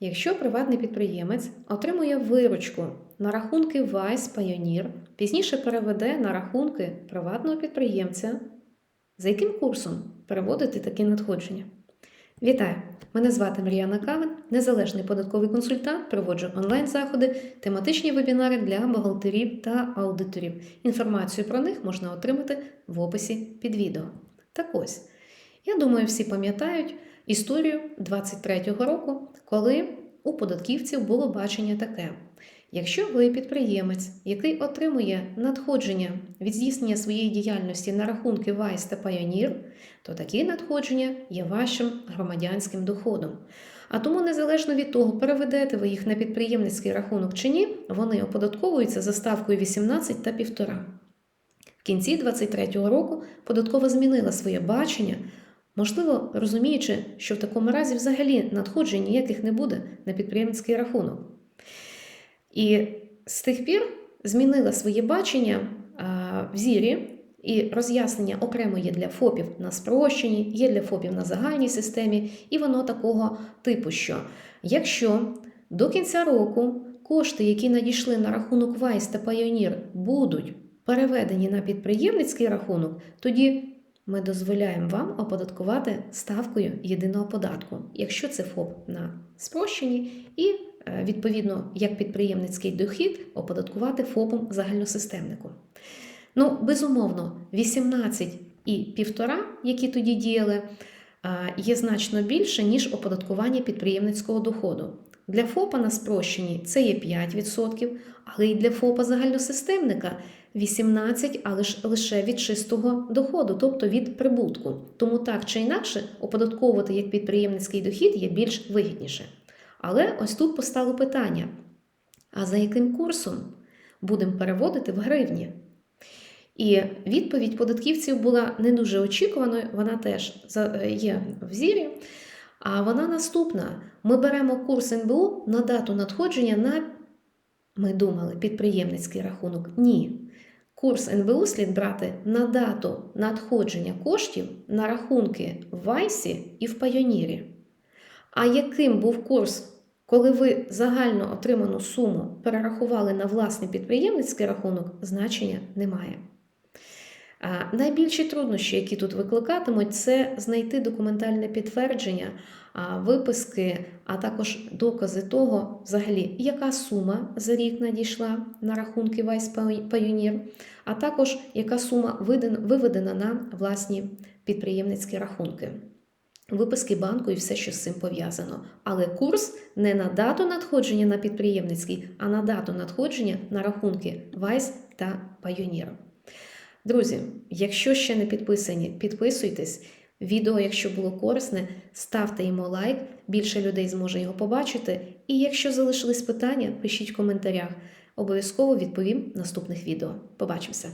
Якщо приватний підприємець отримує виручку на рахунки Vice Pioneer, пізніше переведе на рахунки приватного підприємця, за яким курсом переводити такі надходження? Вітаю! Мене звати Мар'яна Кавин, незалежний податковий консультант, проводжу онлайн-заходи, тематичні вебінари для бухгалтерів та аудиторів. Інформацію про них можна отримати в описі під відео. Так ось, я думаю, всі пам'ятають історію 23-го року, коли у податківців було бачення таке. Якщо ви підприємець, який отримує надходження від здійснення своєї діяльності на рахунки Vice та Pioneer, то такі надходження є вашим громадянським доходом. А тому, незалежно від того, переведете ви їх на підприємницький рахунок чи ні, вони оподатковуються за ставкою 18 та 1,5. В кінці 2023 року податкова змінила своє бачення, можливо, розуміючи, що в такому разі взагалі надходжень ніяких не буде на підприємницький рахунок. І з тих пір змінила своє бачення в зірі, і роз'яснення окремо є для ФОПів на спрощенні, є для ФОПів на загальній системі, і воно такого типу, що якщо до кінця року кошти, які надійшли на рахунок Vice та Pioneer, будуть переведені на підприємницький рахунок, тоді ми дозволяємо вам оподаткувати ставкою єдиного податку, якщо це ФОП на спрощенні, і е, відповідно як підприємницький дохід оподаткувати ФОПом загальносистемнику. Ну, безумовно, 18 і 1,5, які тоді діяли, є значно більше, ніж оподаткування підприємницького доходу. Для ФОПа на спрощенні це є 5%, але і для ФОПа загальносистемника 18, але ж лише від чистого доходу, тобто від прибутку. Тому так чи інакше оподатковувати як підприємницький дохід є більш вигідніше. Але ось тут постало питання: а за яким курсом будемо переводити в гривні? І відповідь податківців була не дуже очікуваною, вона теж є в зірі. А вона наступна: ми беремо курс НБУ на дату надходження на, ми думали, підприємницький рахунок. Ні. Курс НБУ слід брати на дату надходження коштів на рахунки в Вайсі і в Пайонірі. А яким був курс, коли ви загально отриману суму перерахували на власний підприємницький рахунок, значення немає. Найбільші труднощі, які тут викликатимуть, це знайти документальне підтвердження, виписки, а також докази того, взагалі, яка сума за рік надійшла на рахунки Vice Pioneer, а також яка сума виведена на власні підприємницькі рахунки. Виписки банку і все, що з цим пов'язано. Але курс не на дату надходження на підприємницький, а на дату надходження на рахунки Vice та Pioneer. Друзі, якщо ще не підписані, підписуйтесь. Відео, якщо було корисне, ставте йому лайк, більше людей зможе його побачити. І якщо залишились питання, пишіть в коментарях. Обов'язково відповім в наступних відео. Побачимося!